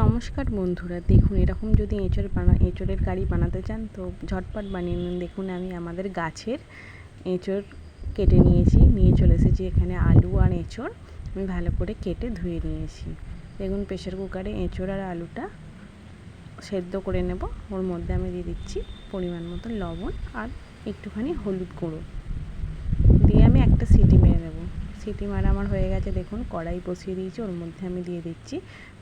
নমস্কার বন্ধুরা, দেখুন এরকম যদি এঁচড় বানা এঁচড়ের কারি বানাতে চান তো ঝটপট বানিয়ে নিন। দেখুন আমি আমাদের গাছের এঁচড় কেটে নিয়েছি, নিয়ে চলে এসেছি এখানে আলু আর এঁচড়। আমি ভালো করে কেটে ধুয়ে নিয়েছি। দেখুন প্রেশার কুকারে এঁচড় আর আলুটা সেদ্ধ করে নেব। ওর মধ্যে আমি দিয়ে দিচ্ছি পরিমাণ মতো লবণ আর একটুখানি হলুদ গুঁড়ো। দিয়ে আমি একটা সিটি মেরে নেব। সিটি মারা আমার হয়ে গেছে। দেখুন, কড়াই বসিয়ে দিয়েছি, ওর মধ্যে আমি দিয়ে দিচ্ছি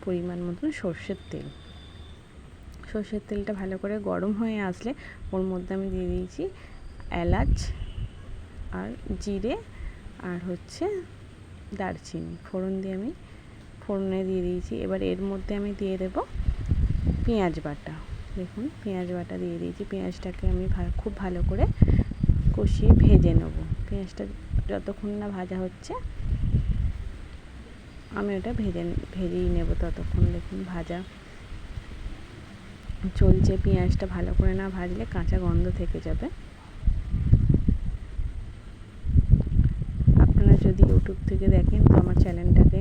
পরিমাণ মতন সর্ষের তেল। সর্ষের তেলটা ভালো করে গরম হয়ে আসলে ওর মধ্যে আমি দিয়ে দিয়েছি এলাচ আর জিরে আর হচ্ছে দারচিনি। ফোড়ন দিয়ে আমি, ফোড়নে দিয়ে দিয়েছি। এবার এর মধ্যে আমি দিয়ে দেব পেঁয়াজ বাটা। দেখুন, পেঁয়াজ বাটা দিয়ে দিয়েছি। পেঁয়াজটাকে আমি খুব ভালো করে কষিয়ে ভেজে নেব। পেঁয়াজটা যতক্ষণ না ভাজা হচ্ছে, আমি ওটা ভেজে ভেজেই নেব ততক্ষণ। দেখুন, ভাজা চলছে। পেঁয়াজটা ভালো করে না ভাজলে কাঁচা গন্ধ থেকে যাবে। আপনারা যদি ইউটিউব থেকে দেখেন, তো আমার চ্যানেলটাকে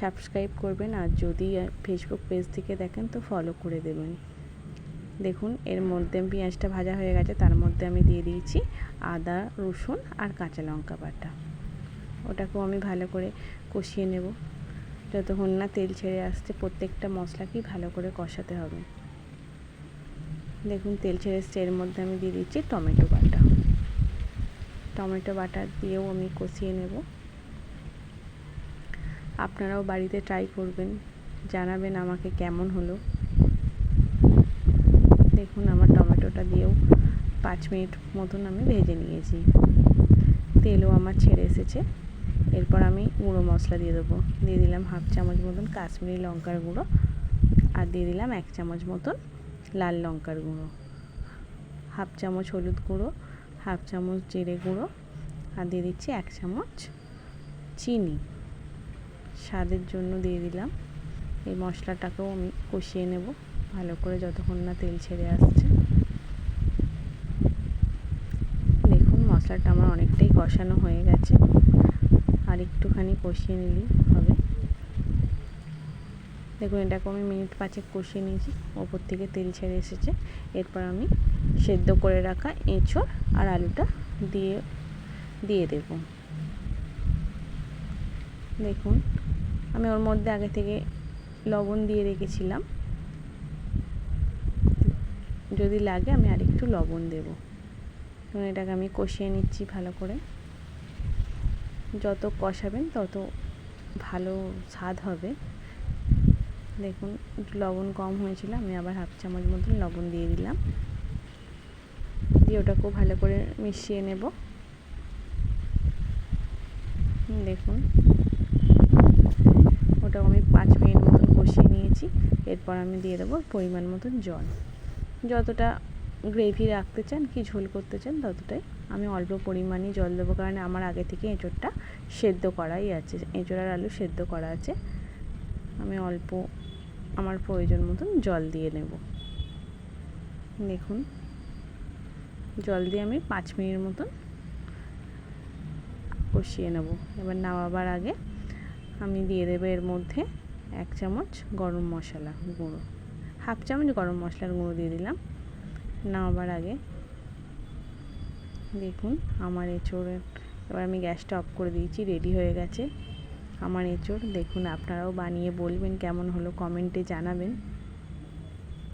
সাবস্ক্রাইব করবেন। আর যদি ফেসবুক পেজ থেকে দেখেন, তো ফলো করে দেবেন। দেখুন, এর মধ্যে পেঁয়াজটা ভাজা হয়ে গেছে, তার মধ্যে আমি দিয়ে দিয়েছি আদা, রসুন আর কাঁচা লঙ্কা বাটা। ওটাকেও আমি ভালো করে কষিয়ে নেব। যতক্ষণ না তেল ছেড়ে আসছে, প্রত্যেকটা মশলাকেই ভালো করে কষাতে হবে। দেখুন, তেল ছেড়ে এসছে, এর মধ্যে আমি দিয়ে দিচ্ছি টমেটো বাটা। টমেটো বাটা দিয়েও আমি কষিয়ে নেব। আপনারাও বাড়িতে ট্রাই করবেন, জানাবেন আমাকে কেমন হলো দেখুন আমার টমেটোটা দিয়েও পাঁচ মিনিট মতন আমি ভেজে নিয়েছি। তেলও আমার ছেড়ে এসেছে। এরপর আমি গুঁড়ো মশলা দিয়ে দেবো। দিয়ে দিলাম হাফ চামচ মতন কাশ্মীরি লঙ্কার গুঁড়ো আর দিয়ে দিলাম এক চামচ মতন লাল লঙ্কার গুঁড়ো। হাফ চামচ হলুদ গুঁড়ো, হাফ চামচ জিরে গুঁড়ো আর দিয়ে দিচ্ছি এক চামচ চিনি। স্বাদের জন্য দিয়ে দিলাম। এই মশলাটাকেও আমি কষিয়ে নেব। ভালো করে যতক্ষণ না তেল ছেড়ে আসছে দেখুন মশলাটা আমার অনেকটাই কষানো হয়ে গেছে। আর একটুখানি কষিয়ে নিলেই হবে। দেখুন, এটাকে আমি মিনিট পাঁচেক কষিয়ে নিয়েছি। ওপর থেকে তেল ছেড়ে এসেছে। এরপর আমি সেদ্ধ করে রাখা এঁচড় আর আলুটা দিয়ে দিয়ে দেব। দেখুন, আমি ওর মধ্যে আগে থেকে লবণ দিয়ে রেখেছিলাম। যদি লাগে আমি আরেকটু লবণ দেব। এবং এটাকে আমি কষিয়ে নিচ্ছি ভালো করে। যত কষাবেন তত ভালো স্বাদ হবে। দেখুন লবণ কম হয়েছিল, আমি আবার হাফ চামচ মতন লবণ দিয়ে দিলাম। দিয়ে ওটাকেও ভালো করে মিশিয়ে নেব। দেখুন, ওটাও আমি পাঁচ মিনিট মতন কষিয়ে নিয়েছি। এরপর আমি দিয়ে দেবো পরিমাণ মতন জল। যতটা গ্রেভি রাখতে চান কি ঝোল করতে চান ততটাই। আমি অল্প পরিমাণে জল দেবো কারণ আমার আগে থেকে এঁচোড়টা সেদ্ধ করাই আছে, এঁচোড় আর আলু সেদ্ধ করা আছে। আমি অল্প আমার প্রয়োজন মতন জল দিয়ে নেব। দেখুন, জল দিয়ে আমি পাঁচ মিনিট মতন কষিয়ে নেব। এবার নামাবার আগে আমি দিয়ে দেবো এর মধ্যে এক চামচ গরম মশলা গুঁড়ো। হাফ চামচ গরম মশলার গুঁড়ো দিয়ে দিলাম। নামাবার আগে দেখুন আমার এঁচোড়, এবার আমি গ্যাসটা অফ করে দিয়েছি, রেডি হয়ে গেছে। আমার এঁচোড়, দেখুন আপনারাও বানিয়ে বলবেন কেমন হলো, কমেন্টে জানাবেন।